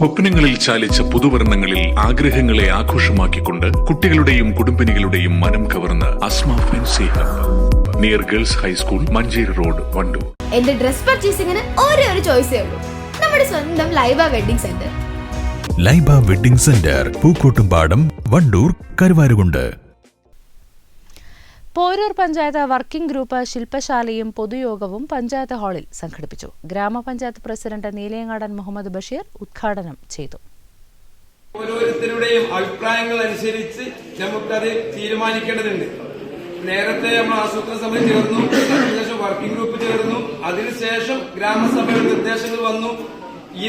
സ്വപ്നങ്ങളിൽ ചാലിച്ച പുതുവർണങ്ങളിൽ ആഗ്രഹങ്ങളെ ആഘോഷമാക്കിക്കൊണ്ട് കുട്ടികളുടെയും കുടുംബിനികളുടെയും മനം കവർന്ന് Asma fancy hub. Near girls high school Manjeri road Wandoor. എന്റെ ഡ്രസ് പർച്ചേസിംഗിന് ഒരേ ഒരു ചോയ്സേ ഉള്ളൂ. നമ്മുടെ സ്വന്തം Laiba wedding centre. Laiba wedding centre Pookkottumpadam Wandoor Karuvarakundu. Porur panchayat working group ശില്പശാലയും പൊതുയോഗവും പഞ്ചായത്ത് ഹാളിൽ സംഘടിപ്പിച്ചു. ഗ്രാമപഞ്ചായത്ത് പ്രസിഡന്റ് നീലയങ്ങാടൻ മുഹമ്മദ് ബഷീർ ഉദ്ഘാടനം ചെയ്തു. ഓരോരുത്തരുടെയും അഭിപ്രായങ്ങൾ അനുസരിച്ച് നമുക്കത് തീരുമാനിക്കേണ്ടതുണ്ട്. നേരത്തെ നമ്മൾ ആസൂത്രണ സഭ ചേർന്നു അതിനുശേഷം വർക്കിംഗ് ഗ്രൂപ്പ് ചേർന്നു അതിനുശേഷം ഗ്രാമസഭയുടെ നിർദ്ദേശങ്ങൾ വന്നു.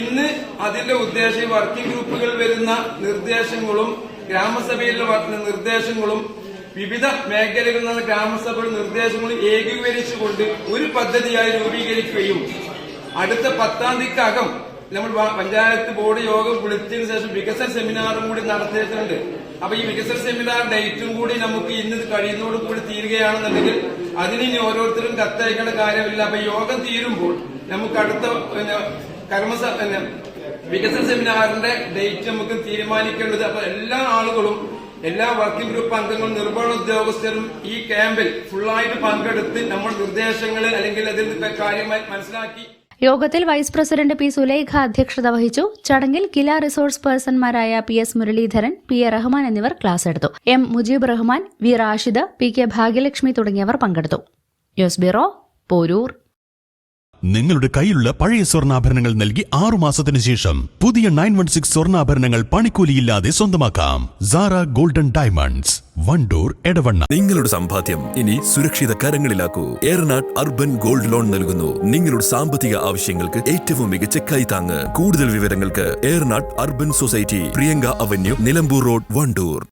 ഇന്ന് അതിന്റെ ഉദ്ദേശം വർക്കിംഗ് ഗ്രൂപ്പുകൾ വരുന്ന നിർദ്ദേശങ്ങളും ഗ്രാമസഭയിലെ നിർദ്ദേശങ്ങളും വിവിധ മേഖലകളിൽ നിന്ന് ഗ്രാമസഭയുടെ നിർദ്ദേശങ്ങൾ ഏകീകരിച്ചുകൊണ്ട് ഒരു പദ്ധതിയായി രൂപീകരിക്കുകയും അടുത്ത പത്താം തീയതിക്കകം നമ്മൾ പഞ്ചായത്ത് ബോർഡ് യോഗം വിളിച്ചതിന് ശേഷം വികസന സെമിനാറും കൂടി നടത്തിയിട്ടുണ്ട്. അപ്പൊ ഈ വികസന സെമിനാർ ഡേറ്റും കൂടി നമുക്ക് ഇന്ന് കഴിയുന്നതോട് കൂടി തീരുകയാണെന്നുണ്ടെങ്കിൽ അതിന് ഓരോരുത്തരും കത്തയക്കേണ്ട കാര്യമില്ല. അപ്പൊ യോഗം തീരുമ്പോൾ നമുക്ക് അടുത്ത പിന്നെ വികസന സെമിനാറിന്റെ ഡേറ്റ് നമുക്ക് തീരുമാനിക്കേണ്ടത്. അപ്പൊ എല്ലാ ആളുകളും എല്ലാ വർക്കിംഗ് ഗ്രൂപ്പ് അംഗങ്ങളും നിർവഹണ ഉദ്യോഗസ്ഥരും ഈ ക്യാമ്പിൽ ഫുള്ളായിട്ട് പങ്കെടുത്ത് നമ്മൾ നിർദ്ദേശങ്ങൾ അല്ലെങ്കിൽ അതിൽ കാര്യമായി മനസ്സിലാക്കി. യോഗത്തിൽ വൈസ് പ്രസിഡന്റ് പി സുലൈഖ അധ്യക്ഷത വഹിച്ചു. ചടങ്ങിൽ കില resource പേഴ്സൺമാരായ P S Muraleedharan P A Rahman എന്നിവർ ക്ലാസ് എടുത്തു. M Mujeeb Rahman V Rashid P K Bhagyalakshmi തുടങ്ങിയവർ പങ്കെടുത്തു. News bureau Poroor. നിങ്ങളുടെ കയ്യിലുള്ള പഴയ സ്വർണാഭരണങ്ങൾ നൽകി ആറു മാസത്തിന് ശേഷം പുതിയ നയൻ വൺ സിക്സ് സ്വർണാഭരണങ്ങൾ പണിക്കൂലിയില്ലാതെ സ്വന്തമാക്കാം. Sara golden diamonds Wandoor Edavanna. നിങ്ങളുടെ സമ്പാദ്യം ഇനി സുരക്ഷിത കരങ്ങളിലാക്കൂ. ഏറനാട് അർബൻ ഗോൾഡ് ലോൺ നൽകുന്നു. നിങ്ങളുടെ സാമ്പത്തിക ആവശ്യങ്ങൾക്ക് ഏറ്റവും മികച്ച കൈത്താങ്ങ് കൂടുതൽ വിവരങ്ങൾക്ക് Eranad urban society Priyanka avenue Nilambur road Wandoor.